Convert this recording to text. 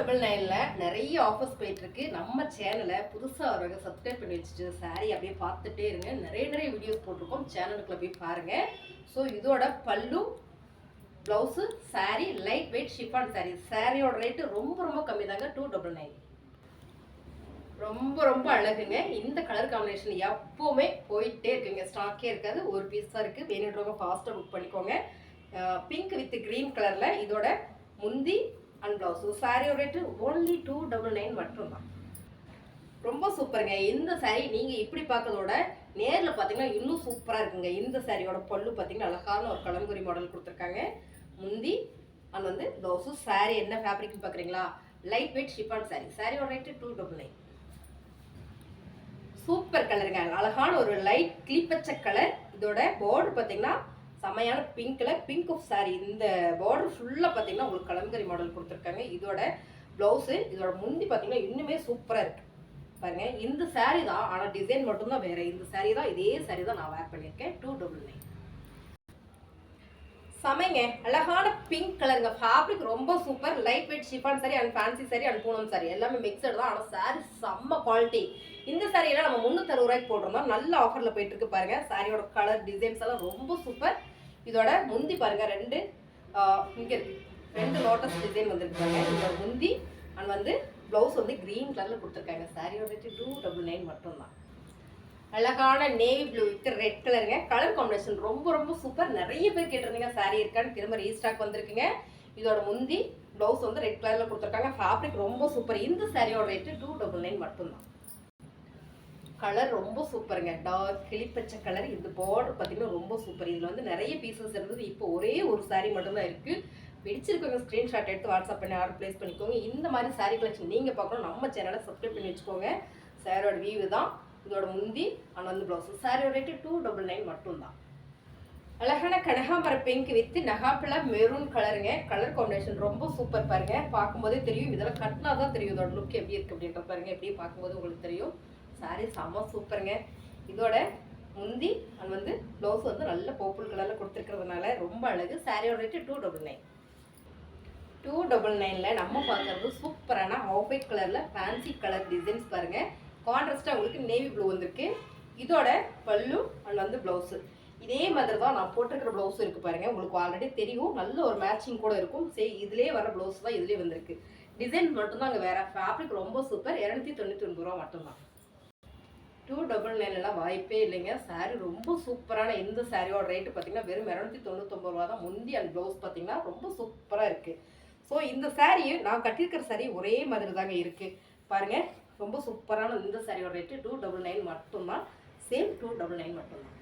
Double நைனில் நிறைய offers போயிட்டுருக்கு. நம்ம சேனலை புதுசாக வரவங்க சப்ஸ்கிரைப் பண்ணி வச்சுட்டு சாரி அப்படியே பார்த்துட்டே இருங்க. நிறைய நிறைய வீடியோஸ் போட்டிருக்கோம். சேனலுக்குள்ள போய் பாருங்கள் ஸோ இதோட பல்லு blouse sari light weight chiffon sari சாரியோட ரேட்டு ரொம்ப ரொம்ப கம்மி தாங்க டூ டபுள் நைன் ரொம்ப ரொம்ப அழகுங்க. இந்த கலர் காம்பினேஷன் எப்போவுமே போயிட்டே இருக்குங்க. ஸ்டாக்கே இருக்காது. ஒரு பீஸ் தான் இருக்குது வேணுன்றவங்க ஃபாஸ்ட்டாக புக் பண்ணிக்கோங்க. பிங்க் வித் க்ரீன் கலரில் இதோட முந்தி அண்ட் ப்ளவுஸு சாரியோட rate only two double nine மட்டும்தான். ரொம்ப சூப்பருங்க. இந்த saree நீங்கள் இப்படி பார்க்கறதோட நேரில் பார்த்தீங்கன்னா இன்னும் சூப்பராக இருக்குங்க. இந்த சாரியோட பல்லு பார்த்தீங்கன்னா அழகான ஒரு கலங்குரி மாடல் கொடுத்துருக்காங்க. முந்தி அண்ட் வந்து ப்ளவுஸும் saree என்ன ஃபேப்ரிக்னு பார்க்குறீங்களா? லைட் வெயிட் ஷிஃபான் saree சாரியோட rate two double nine super கலருங்க அழகான ஒரு லைட் கிளிப்பச்ச கலர் இதோட பார்டர் பார்த்தீங்கன்னா செமையான pink colour pink of saree. இந்த பார்டர் ஃபுல்லாக பார்த்தீங்கன்னா உங்களுக்கு கலங்கரி மாடல் கொடுத்துருக்காங்க. இதோட ப்ளவுஸு இதோட முந்தி பார்த்தீங்கன்னா இன்னுமே சூப்பராக இருக்கு. பாருங்க இந்த saree தான் ஆனால் டிசைன் மட்டும்தான் வேற. இந்த saree தான் இதே saree தான் நான் வேர் பண்ணியிருக்கேன். டூ டபுள் நைன் சமைங்க. அழகான பிங்க் கலருங்க ஃபேப்ரிக் ரொம்ப super light weight chiffon sari and fancy sari and Poonam sari எல்லாமே மிக்சடு தான் ஆனால் சாரி செம்ம குவாலிட்டி இந்த சாரியெல்லாம் எல்லாம் நம்ம முந்நூற்றறுபது ரூபாய்க்கு போட்டிருந்தோம். நல்ல ஆஃபரில் போயிட்டு இருக்கு பாருங்க. சாரியோட கலர் டிசைன்ஸ் எல்லாம் ரொம்ப சூப்பர் இதோட முந்தி பாருங்க ரெண்டு இங்க ரெண்டு லோட்டஸ் டிசைன் வந்திருக்காங்க. இதோட முந்தி அண்ட் வந்து ப்ளவுஸ் வந்து க்ரீன் கலரில் கொடுத்துருக்காங்க. சாரியோட டூ டபுள் நைன் மட்டும்தான். அழகான நேவி ப்ளூ வித் ரெட் கலருங்க கலர் காம்பினேஷன் ரொம்ப ரொம்ப சூப்பர் நிறைய பேர் கேட்டிருந்தீங்க saree இருக்கான்னு. திரும்ப ரீஸ்டாக் வந்திருக்குங்க. இதோட முந்தி ப்ளவுஸ் வந்து ரெட் கலரில் கொடுத்துருக்காங்க. ஃபேப்ரிக் ரொம்ப சூப்பர் இந்த சாரியோட ரேட்டு டூ டபுள் நைன் மட்டும்தான். கலர் ரொம்ப சூப்பருங்க டார்க் கிளிப்பச்சை கலர் இந்த பார்டர் பார்த்தீங்கன்னா ரொம்ப சூப்பர் இதில் வந்து நிறைய பீசஸ் இருந்தது. இப்போ ஒரே ஒரு சாரீ மட்டும்தான் இருக்குது பிடிச்சிருக்கவங்க ஸ்க்ரீன்ஷாட் எடுத்து வாட்ஸ்அப் பண்ணி ஆர்டர் ப்ளேஸ் பண்ணிக்கோங்க. இந்த மாதிரி சாரீ கலெக்ஷன் நீங்கள் பார்க்கணும். நம்ம சேனலை சப்ஸ்கிரைப் பண்ணி வச்சுக்கோங்க. சாரோட வியூ தான். இதோட முந்தி அண்ட் வந்து ப்ளவுஸ் சாரியோட ரேட்டு டூ டபுள் நைன் மட்டும்தான். அழகான கனகாம்பர பிங்க் வித் நகாப்பிள மெரூன் கலருங்க கலர் காம்பினேஷன் ரொம்ப சூப்பர் பாருங்க. பார்க்கும்போதே தெரியும். இதெல்லாம் கட்டினா தான் தெரியும். இதோட லுக் எப்படி இருக்கு அப்படின்ற பாருங்க. எப்படி பார்க்கும்போது உங்களுக்கு தெரியும். சாரி செம்ம சூப்பருங்க. இதோட முந்தி அண்ட் வந்து ப்ளவுஸ் வந்து நல்ல பர்பிள் கலரில் கொடுத்துருக்கிறதுனால ரொம்ப அழகு. சாரியோட rate two double nine two double நைனில் நம்ம பார்க்குறது சூப்பரான ஆஃப் ஒயிட் கலரில் ஃபேன்சி கலர் டிசைன்ஸ் பாருங்கள் கான்ட்ராஸ்ட்டாக உங்களுக்கு நேவி ப்ளூ வந்திருக்கு. இதோட பல்லு அண்ட் வந்து ப்ளவுஸு இதே மாதிரி தான் நான் போட்டிருக்கிற ப்ளவுஸ் இருக்குது பாருங்கள் உங்களுக்கு ஆல்ரெடி தெரியும். நல்ல ஒரு மேட்சிங் கூட இருக்கும். சரி இதுலேயே வர ப்ளவுஸ் தான் இதுலேயே வந்திருக்கு. டிசைன் மட்டும்தான் அங்கே வேறு. ஃபேப்ரிக் ரொம்ப சூப்பர் இரநூத்தி தொண்ணூற்றி ஒன்பது ரூபா மட்டும்தான். டூ டபுள் நைன்லாம் வாய்ப்பே இல்லைங்க. சாரீ ரொம்ப சூப்பரான இந்த சாரியோட ரேட்டு பார்த்தீங்கன்னா வெறும் இரநூத்தி தொண்ணூத்தொம்பது ரூபா தான். முந்தி அண்ட் ப்ளவுஸ் பார்த்தீங்கன்னா ரொம்ப சூப்பராக இருக்குது ஸோ இந்த saree நான் கட்டியிருக்கிற saree ஒரே மாதிரி தாங்க இருக்குது பாருங்கள் ரொம்ப சூப்பரான இந்த சாரியோட ரேட்டு டூ டபுள் நைன் மட்டும்தான். சேம் டூ டபுள் நைன் மட்டும்தான்.